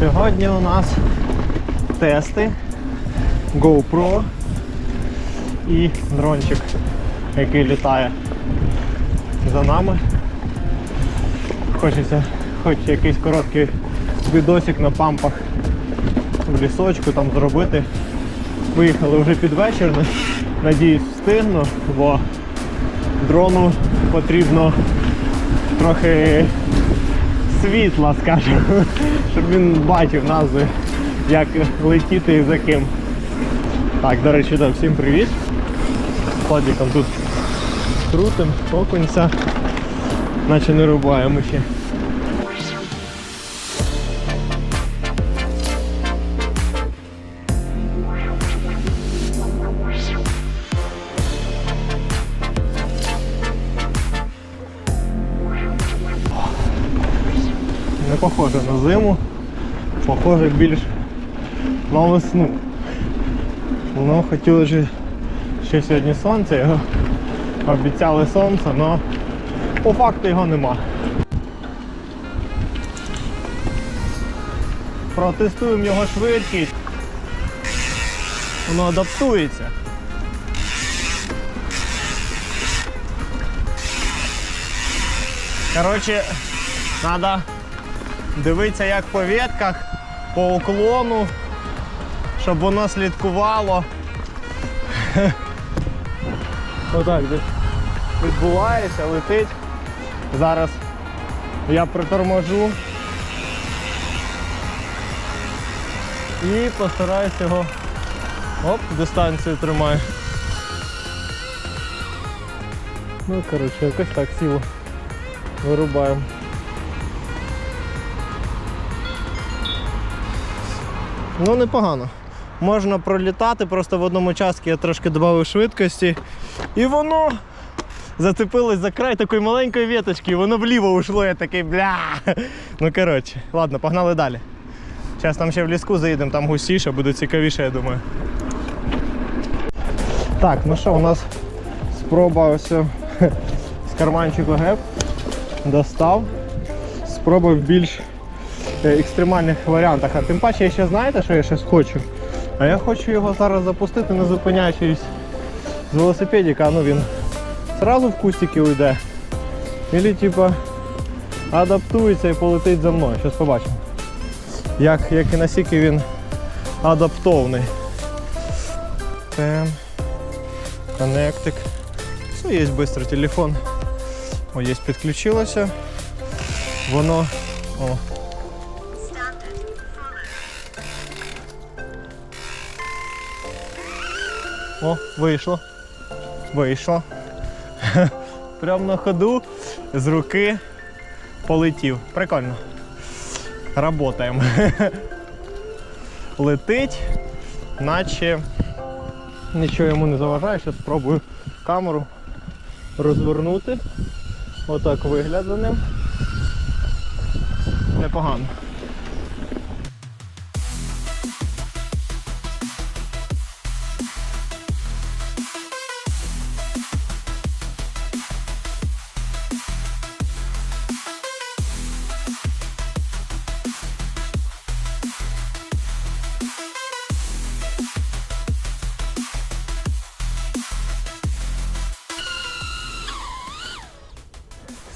Сьогодні у нас тести GoPro і дрончик, який літає за нами. Хочеться хоч якийсь короткий відосик на пампах в лісочку там зробити. Виїхали вже під вечір. Надіюсь, встигну, бо дрону потрібно трохи світла, скажімо, щоб він бачив назви, як летіти і за ким. Так, до речі, да, всім привіт. Хлопіком тут крутим, окунця, наче не рубаємо ще. Похоже на зиму, похоже більш на весну. Воно хотіло ж ще сьогодні сонце, його обіцяли сонце, але по факту його нема. Протестуємо його швидкість. Воно адаптується. Коротше, треба дивитися як по ветках, по уклону, щоб воно слідкувало. Отак десь відбувається, летить. Зараз я приторможу і постараюсь його оп, дистанцію тримаю. Ну, коротше, якось так сіло. Вирубаємо. Ну, непогано. Можна пролітати, просто в одному частці я трошки додав швидкості. І воно зацепилось за край такої маленької веточки, і воно вліво ушло, я такий бля. Ну коротше, ладно, погнали далі. Зараз там ще в ліску заїдемо, там густіше, буде цікавіше, я думаю. Так, ну що, у нас спроба ось з карманчику геп. Достав. Спроба більш екстремальних варіантах. А тим паче я ще знаєте, що я щось хочу. А я хочу його зараз запустити, не зупиняючись з велосипедика, ну він зразу в кустики уйде. Ілі типа адаптується і полетить за мною. Зараз побачимо. Як, як і наскільки він адаптовний. Тем. Коннектик. Все, є швидко телефон. О, є підключилося. Воно. О, О, вийшло. Вийшло. Прямо на ходу з руки полетів. Прикольно. Работаємо. Летить, наче нічого йому не заважає. Зараз спробую камеру розвернути. Отак вигляд за ним. Непогано.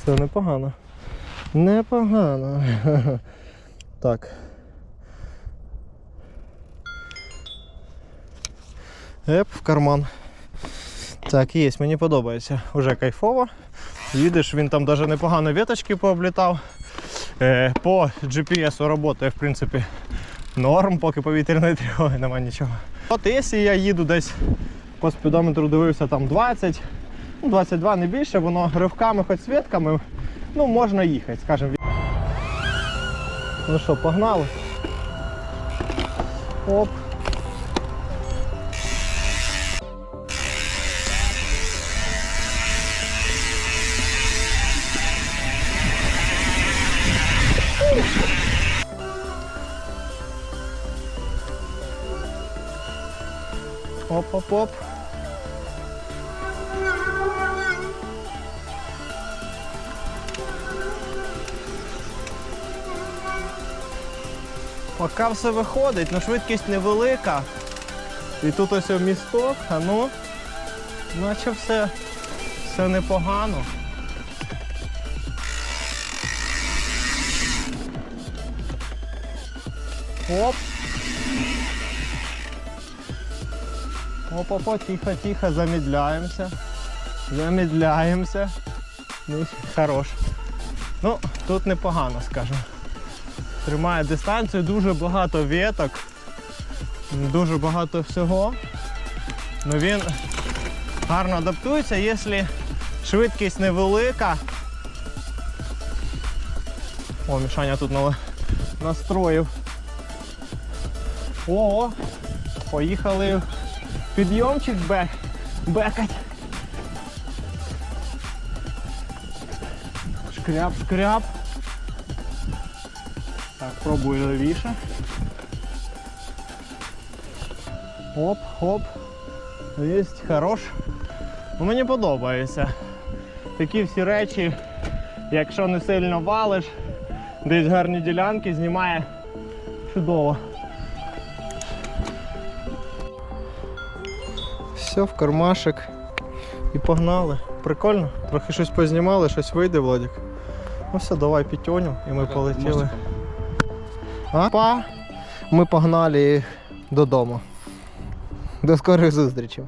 Все непогано. Непогано. Так. Еп, в карман. Так, є, мені подобається. Уже кайфово. Їдеш, він там навіть непогано віточки пооблітав. Е, по GPS працює, в принципі, норм, поки повітряної тривоги немає нічого. От якщо я їду десь по спідометру дивився там 20, ну 22 не більше, воно ривками, хоч свідками, ну можна їхати, скажімо. Ну що, погнали? Оп. Оп-оп-оп. Поки все виходить, ну швидкість невелика. І тут ось місток, а ну, наче все, все непогано. Оп. Опа-па, тихо-тихо, замедляемся. Замедляємося. Ну, хорош. Ну, тут непогано, скажімо. Тримає дистанцію, дуже багато веток, дуже багато всього. Ну він гарно адаптується, якщо швидкість невелика. О, Мішаня тут настроїв. О, поїхали підйомчик бек, бекать. Шкряп, шкряп. Так, пробую левіше. Оп, хоп. Єсть, хорош. Ну, Мені подобається. Такі всі речі, якщо не сильно валиш, десь гарні ділянки, знімає чудово. Все, в кармашек. І погнали. Прикольно. Трохи щось познімали, щось вийде, Владик. Ну все, давай пітьоню і ми полетіли. Па. Ми погнали додому. До скорих зустрічей.